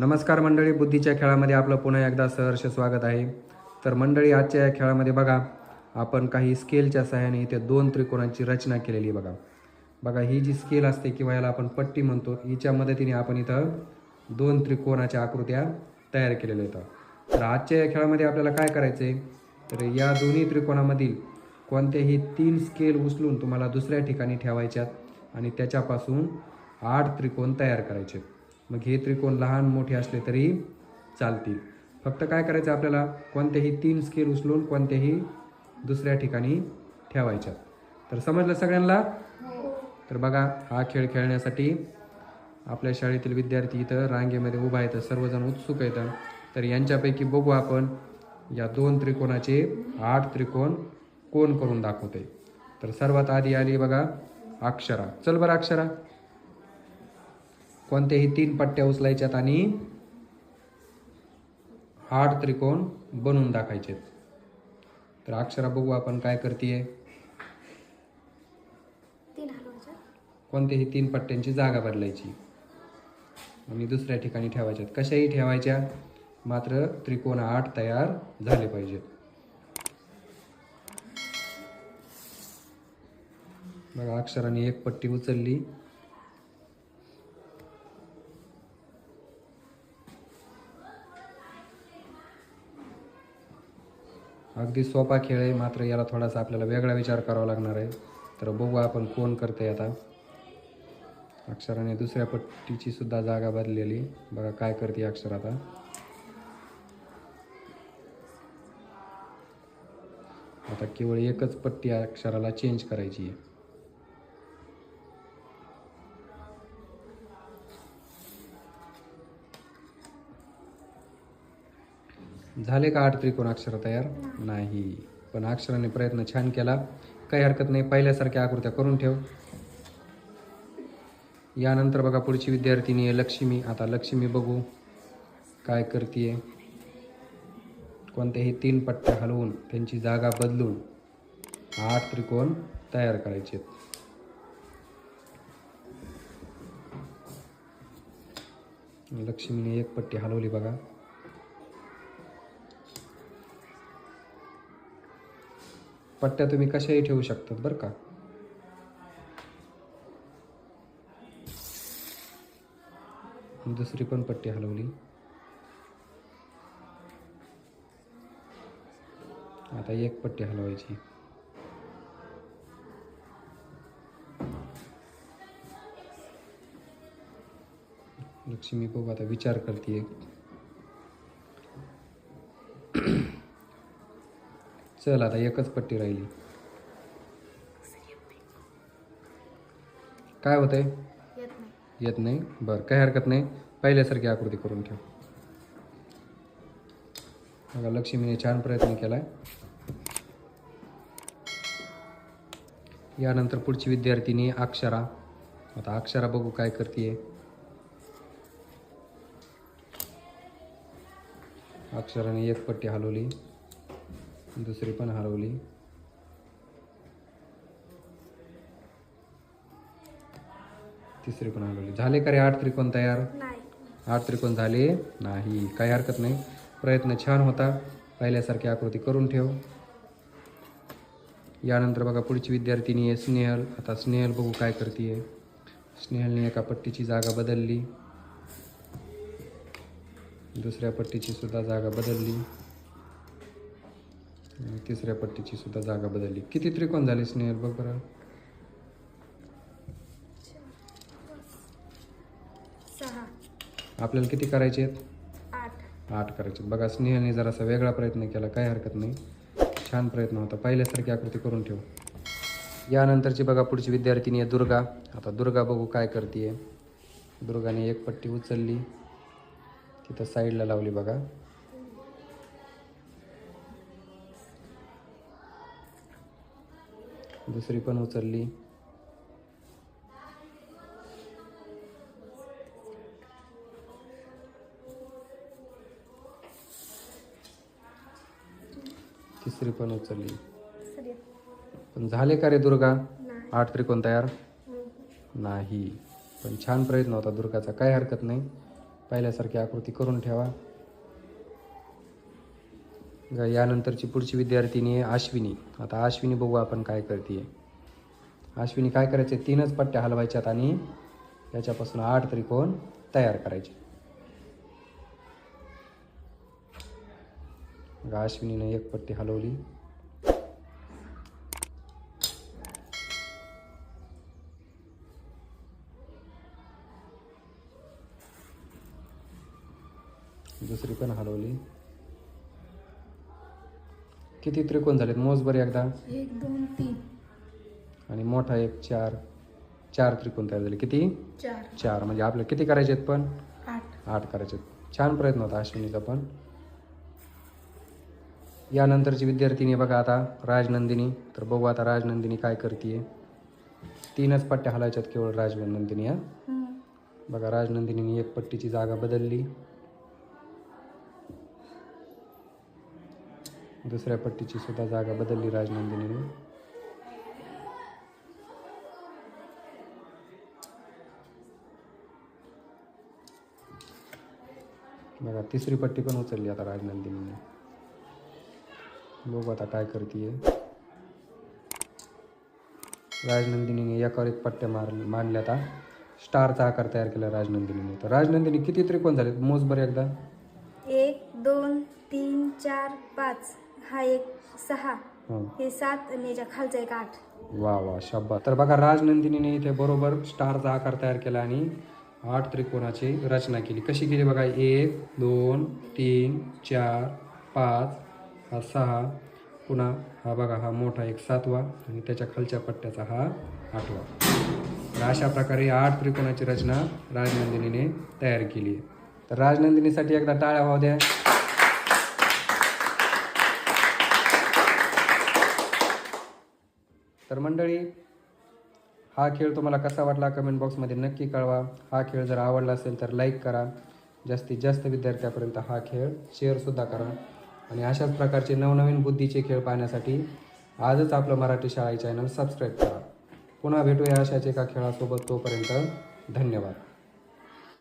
नमस्कार मंडळी बुद्धीच्या खेळामध्ये आपलं पुन्हा एकदा सहर्ष स्वागत आहे. तर मंडळी आजच्या या खेळामध्ये बघा आपण काही स्केलच्या सहाय्याने इथे दोन त्रिकोणांची रचना केलेली बघा. बघा ही जी स्केल असते किंवा याला आपण पट्टी म्हणतो हिच्या मदतीने आपण इथं दोन त्रिकोणाच्या आकृत्या तयार केलेल्या आहेत. तर आजच्या या खेळामध्ये आपल्याला काय करायचं आहे तर या दोन्ही त्रिकोणामधील कोणत्याही तीन स्केल उचलून तुम्हाला दुसऱ्या ठिकाणी ठेवायच्यात आणि त्याच्यापासून आठ त्रिकोण तयार करायचे मग हे त्रिकोण लहान मोठे असले तरी चालतील. फक्त काय करायचं आपल्याला? कोणत्याही तीन स्केल उचलून कोणत्याही दुसऱ्या ठिकाणी ठेवायच्या. तर समजलं सगळ्यांना? तर बघा हा खेळ खेळण्यासाठी आपल्या शाळेतील विद्यार्थी इथं रांगेमध्ये उभा आहेत सर्वजण उत्सुक आहेत. तर यांच्यापैकी बघू आपण या दोन त्रिकोणाचे आठ त्रिकोण कोण करून दाखवते तर सर्वात आधी आली बघा अक्षरा. चल बरं अक्षरा. कोणत्याही तीन पट्ट्या उचलायच्यात आणि आठ त्रिकोण बनवून दाखायचे तर अक्षरा बघू आपण काय करते कोणत्याही तीन पट्ट्यांची जागा बदलायची. आणि दुसऱ्या ठिकाणी ठेवायच्यात. कशाही ठेवायच्या मात्र त्रिकोण आठ तयार झाले पाहिजेत. बघा अक्षराने एक पट्टी उचलली. अगदी सोपा खेळ आहे मात्र याला थोडासा आपल्याला वेगळा विचार करावा लागणार आहे. तर बघू आपण कोण करते आता. अक्षराने दुसऱ्या पट्टीची सुद्धा जागा बदलेली बघा काय करते अक्षर आता. आता केवळ एकच पट्टी अक्षराला चेंज करायची आहे. झाले का आठ त्रिकोण अक्षर तयार? नाही. पण अक्षराने प्रयत्न छान केला. काही हरकत नाही. पहिल्यासारख्या आकृत्या करून ठेव. यानंतर बघा पुढची विद्यार्थिनी आहे लक्ष्मी. आता लक्ष्मी बघू काय करते कोणत्याही तीन पट्ट्या हलवून त्यांची जागा बदलून आठ त्रिकोण तयार करायचे लक्ष्मीने एक पट्टी हलवली बघा. पट्ट्या तुम्ही कशाही ठेवू शकतात बरं का? दुसरी पण पट्टी हलवली. आता एक पट्टी हलवायची. लक्ष्मी बघू आता विचार करते चल आता एकच पट्टी राहिली. काय होतंय? येत नाही. येत नाही? बरं काही हरकत नाही. पहिल्यासारखी आकृती करून ठेव. बघा लक्ष्मीने छान प्रयत्न केलाय. यानंतर पुढची विद्यार्थिनी अक्षरा. आता अक्षरा बघू काय करते अक्षराने एक पट्टी हलवली. दुसरी पण हलवली तिसरी पण हलवली झाले का रे आठ त्रिकोण तयार? नाही. आठ त्रिकोण झाले? नाही. काही हरकत नाही. प्रयत्न छान होता. पहिल्यासारखी आकृती करून ठेव. यानंतर बघा पुढची विद्यार्थिनी आहे स्नेहल. आता स्नेहल बघू काय करते स्नेहलने एका पट्टीची जागा बदलली. दुसऱ्या पट्टीची सुद्धा जागा बदलली. तिसऱ्या पट्टीची सुद्धा जागा बदलली. किती त्रिकोण झाले स्नेहल? बघ बरं. आपल्याला किती करायचे आहेत? आठ. आठ करायचे. बघा स्नेहाने जरासा वेगळा प्रयत्न केला. काही हरकत नाही. छान प्रयत्न होता. पहिल्यासारखी आकृती करून ठेव. यानंतरची बघा पुढची विद्यार्थिनी आहे दुर्गा. आता दुर्गा बघू काय करते दुर्गाने एक पट्टी उचलली. तिथं साईडला लावली बघा. दुसरी पण उचलली. तिसरी पण उचलली. पण झाले का रे दुर्गा? आठ त्रिकोण तयार. नाही. पण छान प्रयत्न होता दुर्गाचा. काही हरकत नाही. पहिल्यासारखी आकृती करून ठेवा. यानंतरची पुढची विद्यार्थिनी आहे आश्विनी आता आश्विनी बघू आपण काय करते आश्विनी काय करायचे? तीनच पट्ट्या हलवायच्यात आणि याच्यापासून आठ त्रिकोण तयार करायचे. मग एक पट्टी हलवली. दुसरी पण हलवली. किती त्रिकोण झालेत? मोज बरे एकदा? एक दोन तीन. आणि मोठा एक चार. चार त्रिकोण तयार झाले. किती? चार. चार. म्हणजे आपले किती करायचे आहेत पण? आठ. आठ करायचे आहेत. छान प्रयत्न होता अश्विनीचा पण. यानंतरची विद्यार्थिनी बघा आता राजनंदिनी. तर बघू आता राजनंदिनी काय करते तीनच पट्ट्या हलायच्यात केवळ राजनंदिनी हा. बघा राजनंदिनीने एक पट्टीची जागा बदलली. दुसऱ्या पट्टीची सुद्धा जागा बदलली राजनंदिनीने. बघा तिसरी पट्टी पण उचलली आता राजनंदिनीने. बघू आता काय करते राजनंदिनीने एकावर एक पट्ट्या मार मांडल्या आता स्टारचा आकार तयार केला राजनंदिनीने. तर राजनंदिनी किती त्रिकोण झाले मोज बरं एकदा. एक दोन तीन चार पाच. हा एक सहा. हं. हे सात आणि याच्या खालचा एक आठ. वा वा शब्बा तर बघा राजनंदिनीने इथे बरोबर स्टारचा आकार तयार केला आणि आठ त्रिकोणाची रचना केली. कशी केली बघा? एक दोन तीन चार पाच हा सहा. पुन्हा हा बघा हा मोठा एक सातवा आणि त्याच्या खालच्या पट्ट्याचा हा आठवा. तर अशा प्रकारे आठ त्रिकोणाची रचना राजनंदिनीने तयार केली आहे. तर राजनंदिनीसाठी एकदा टाळ्या व्हाव द्या तर मंडळी हा खेळ तुम्हाला कसा वाटला कमेंट बॉक्समध्ये नक्की कळवा. हा खेळ जर आवडला असेल तर लाईक करा. जास्तीत जास्त विद्यार्थ्यापर्यंत हा खेळ शेअरसुद्धा करा. आणि अशाच प्रकारचे नवनवीन बुद्धीचे खेळ पाहण्यासाठी आजच आपलं मराठी शाळा चॅनल सबस्क्राईब करा. पुन्हा भेटूया अशाच एका खेळासोबत तोपर्यंत धन्यवाद.